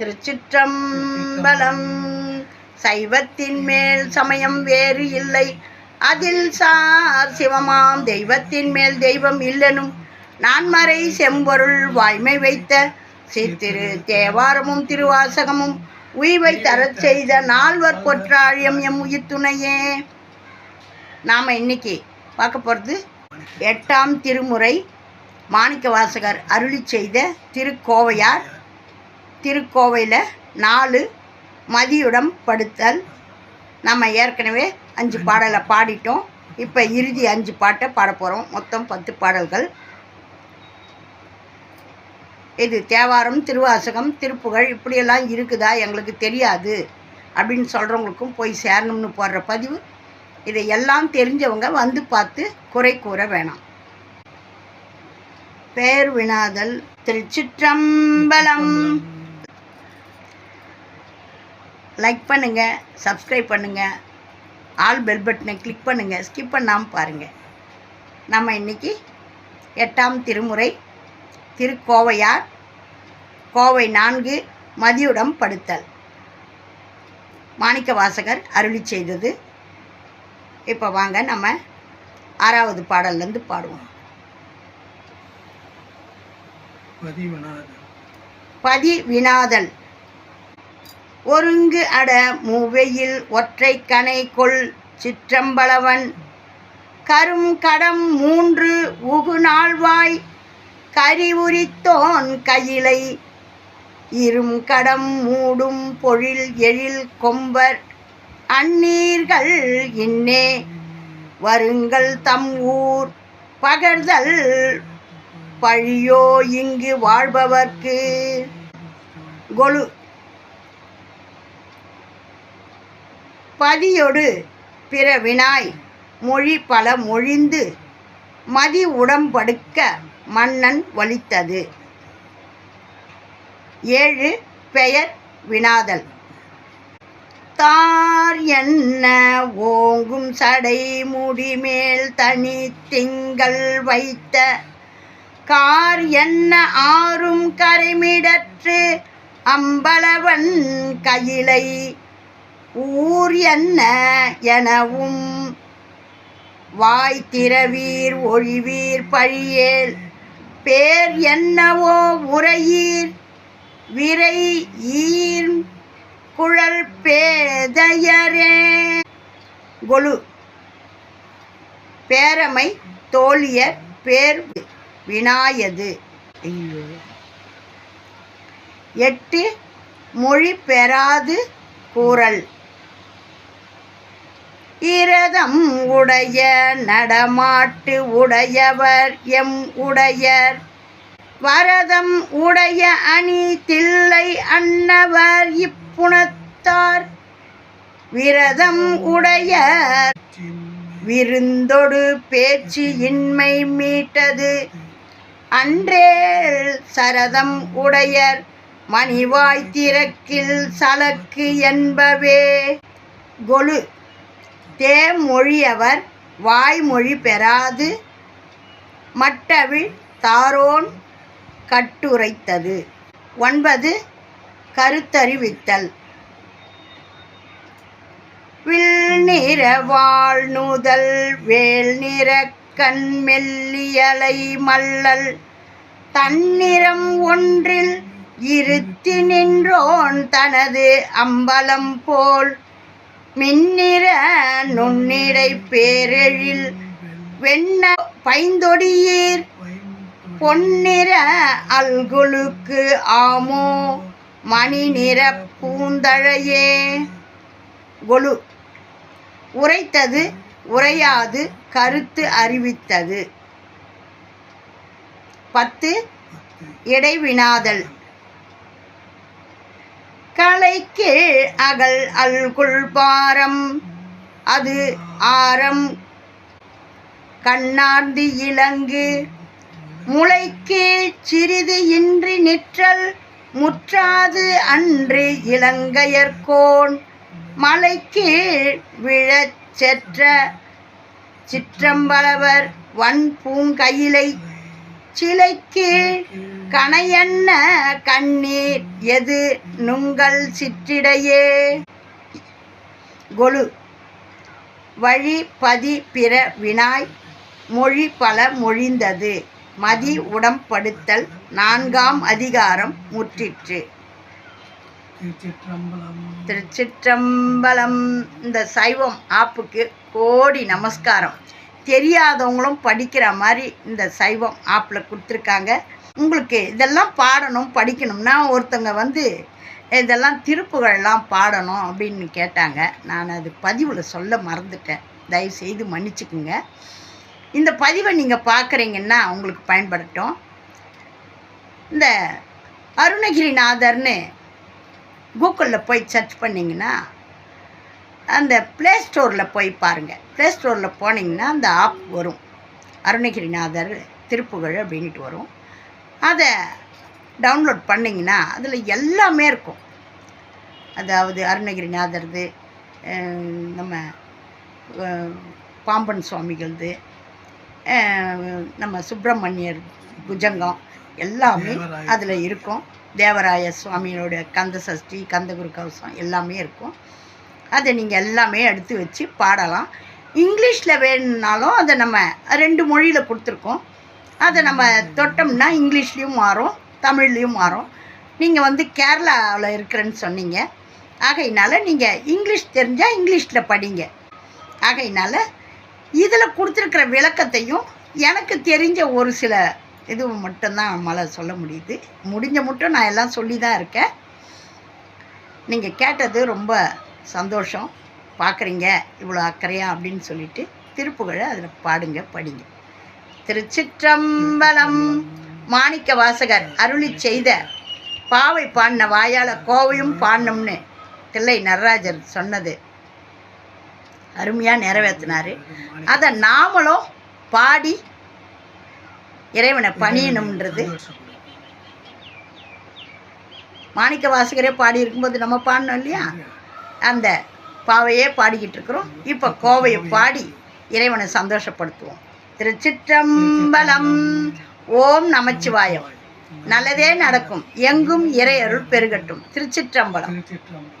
திருச்சிற்றம்பலம். சைவத்தின் மேல் சமயம் வேறு இல்லை. அதில் சார் சிவமாம் தெய்வத்தின் மேல் தெய்வம் இல்லனும். நான்மறை செம்பொருள் வாய்மை வைத்த சித்திரு தேவாரமும் திருவாசகமும் உய்வை தரச் செய்த நால்வர் பொற்றாழியம் எம் உயிர் துணையே நாம் இன்னைக்கு பார்க்க போகிறது எட்டாம் திருமுறை மாணிக்க வாசகர் அருளி செய்த திருக்கோவையார். திருக்கோவையில் நாலு மதியுடம் படுத்தல். நம்ம ஏற்கனவே அஞ்சு பாடலை பாடிட்டோம். இப்போ இறுதி அஞ்சு பாட்டை பாட போகிறோம் மொத்தம் பத்து பாடல்கள். இது தேவாரம் திருவாசகம் திருப்புகழ் இப்படியெல்லாம் இருக்குதா? எங்களுக்கு தெரியாது. அப்படின்னு சொல்கிறவங்களுக்கும் போய் சேரணும்னு போடுற பதிவு. இதை எல்லாம் தெரிஞ்சவங்க வந்து பார்த்து குறை கூற வேணாம். பேர் வினாதல் திருச்சிற்றம்பலம். லைக் பண்ணுங்க சப்ஸ்கிரைப் பண்ணுங்க ஆல் பெல் பட்டனை கிளிக் பண்ணுங்க ஸ்கிப் பண்ணாமல் பாருங்க. நம்ம இன்னைக்கு எட்டாம் திருமுறை திருக்கோவையார் கோவை நான்கு மதியுடம் படுத்தல். மாணிக்க வாசகர் அருளி செய்தது. இப்போ வாங்க நம்ம ஆறாவது பாடல்லேருந்து பாடுவோம். பதி வினாதல் ஒருங்கு அட மூவையில் ஒற்றை கனை கொள் சிற்றம்பலவன். கரும் கடம் மூன்று உகு நாள்வாய் கரிவுரித்தோன் கையிலை. இரும் கடம் மூடும் பொழில் எழில் கொம்பர் அந்நீர்கள் இன்னே. வருங்கள் தம் ஊர் பகர்தல் பழியோ இங்கு வாழ்பவர்க்கு. கொலு பதியொடு பிறவினாய் மொழி பல மொழிந்து மதி உடம்படுக்க மன்னன் வலித்தது. ஏழு பெயர் வினாதல். தார் என்ன ஓங்கும் சடை முடிமேல் தனி திங்கள் வைத்த. கார் என்ன ஆறும் கரைமிடற்று அம்பலவன் கையிலை ஊர் என்ன எனவும் வாய் திறவீர் ஒழிவீர் பழியேல். பேர் என்னவோ உரையீர் விரை ஈர் குழல் பேதையரே. கொலு. பேரமை தோழியர் பேர் வினாயது. ஐயோ. எட்டு மொழி பெறாது கூறல். இரதம் உடைய நடமாட்டு உடையவர் எம் உடையர். வரதம் உடைய அணி தில்லை அன்னவர் இப்புணத்தார். விரதம் உடைய விருந்தொடு பேச்சு இன்மை மீட்டது. அன்றே சரதம் உடையர் மணிவாய் திறக்கில் சலக்கு என்பவே. கொலு தேமொழியவர் வாய்மொழி பெறாது. மட்டவிழ் தாரோன் கட்டுரைத்தது. ஒன்பது கருத்தறிவித்தல். வில் நிற வாழ்நுதல் வேல் நிற கண் மெல்லியலை மல்லல். தன்னிறம் ஒன்றில் இருத்தி நின்றோன் தனது அம்பலம் போல் மின்னிற நுண்ணிடை பேரெழில் வெண்ண பைந்தொடியீர் பொன்னிற அல்குலுக்கு ஆமோ மணி நிற பூந்தழையே. கொலு. உரைத்தது உரையாது கருத்து அறிவித்தது. பத்து. இடைவினாதல். கீழ் அகல் அல்குள் பாரம். அது ஆரம். கண்ணார்ந்து இலங்கு. முளைக்கு சிறிது இன்றி நிற்றல். முற்றாது அன்று இலங்கையர்கோன் மலைக்கு விழச் செற்ற. சிற்றம்பலவர் வன் சிலைக்கு கணையன்ன கண்ணீர்? எது நுங்கள் சிற்றிடையே? கொலு வழி பதி பிற வினாய். மொழி பல மொழிந்தது. மதி உடம்படுத்தல். நான்காம் அதிகாரம் முற்றிற்று. திருச்சிற்றம்பலம். இந்த சைவம் ஆப்புக்கு கோடி நமஸ்காரம். தெரியாதவங்களும் படிக்கிற மாதிரி இந்த சைவம் ஆப்பில் கொடுத்துருக்காங்க. உங்களுக்கு இதெல்லாம் பாடணும் படிக்கணும்னா ஒருத்தங்க வந்து இதெல்லாம் திருப்புகள்லாம் பாடணும் அப்படின்னு கேட்டாங்க. நான் அது பதிவில் சொல்ல மறந்துட்டேன். தயவு செய்து மன்னிச்சுக்குங்க. இந்த பதிவை நீங்கள் பார்க்குறீங்கன்னா உங்களுக்கு பயன்படட்டும். இந்த அருணகிரிநாதர்னு கூகுளில் போய் சர்ச் பண்ணிங்கன்னா அந்த ப்ளே ஸ்டோரில் போய் பாருங்கள் ப்ளே ஸ்டோரில் போனீங்கன்னா அந்த ஆப் வரும். அருணகிரிநாதர் திருப்புகழ் அப்படின்ட்டு வரும். அதை டவுன்லோட் பண்ணிங்கன்னா அதில் எல்லாமே இருக்கும். அதாவது அருணகிரிநாதர்து நம்ம பாம்பன் சுவாமிகளது நம்ம சுப்பிரமணியர் புஜங்கம் எல்லாமே. அதில் இருக்கும். தேவராய சுவாமியோட கந்த சஷ்டி கந்தகுரு கவசம் எல்லாமே இருக்கும். அதை நீங்கள் எல்லாமே எடுத்து வச்சு பாடலாம். இங்கிலீஷில் வேணும்னாலும் அதை நம்ம ரெண்டு மொழியில் கொடுத்துருக்கோம். அதை நம்ம தொட்டோம்னா இங்கிலீஷ்லேயும் மாறும் தமிழ்லேயும் மாறும். நீங்கள் வந்து கேரளாவில் இருக்கிறேன்னு சொன்னீங்க. ஆகையினால நீங்கள் இங்கிலீஷ் தெரிஞ்சால் இங்கிலீஷில் படிங்க. ஆகையினால இதில் கொடுத்துருக்கிற விளக்கத்தையும் எனக்கு தெரிஞ்ச ஒரு சில இது மட்டும்தான் நம்மளால் சொல்ல முடியுது. முடிஞ்ச மட்டும் நான் எல்லாம் சொல்லி தான் இருக்கேன். நீங்கள் கேட்டது ரொம்ப சந்தோஷம் பார்க்குறீங்க இவ்வளோ அக்கறையா அப்படின்னு சொல்லிட்டு திருப்புகழை அதில் பாடுங்க படிங்க. திருச்சிற்றம்பலம் மாணிக்க வாசகர் அருளி செய்த பாவை பாடின வாயால் கோவையும் பாடணும்னு தில்லை நடராஜர் சொன்னது. அருமையாக நிறைவேற்றினார் அதை நாமளும் பாடி இறைவனை பணியணும்ன்றது. மாணிக்க வாசகரே பாடி இருக்கும்போது நம்ம பாடணும் இல்லையா? அந்த பாவையே பாடிக்கிட்டு இருக்கிறோம். இப்போ கோவையை பாடி இறைவனை சந்தோஷப்படுத்துவோம். திருச்சிற்றம்பலம். ஓம் நமச்சிவாயம். நல்லதே நடக்கும். எங்கும் இறை அருள் பெருகட்டும். திருச்சிற்றம்பலம். திருச்சிற்றம்பலம்.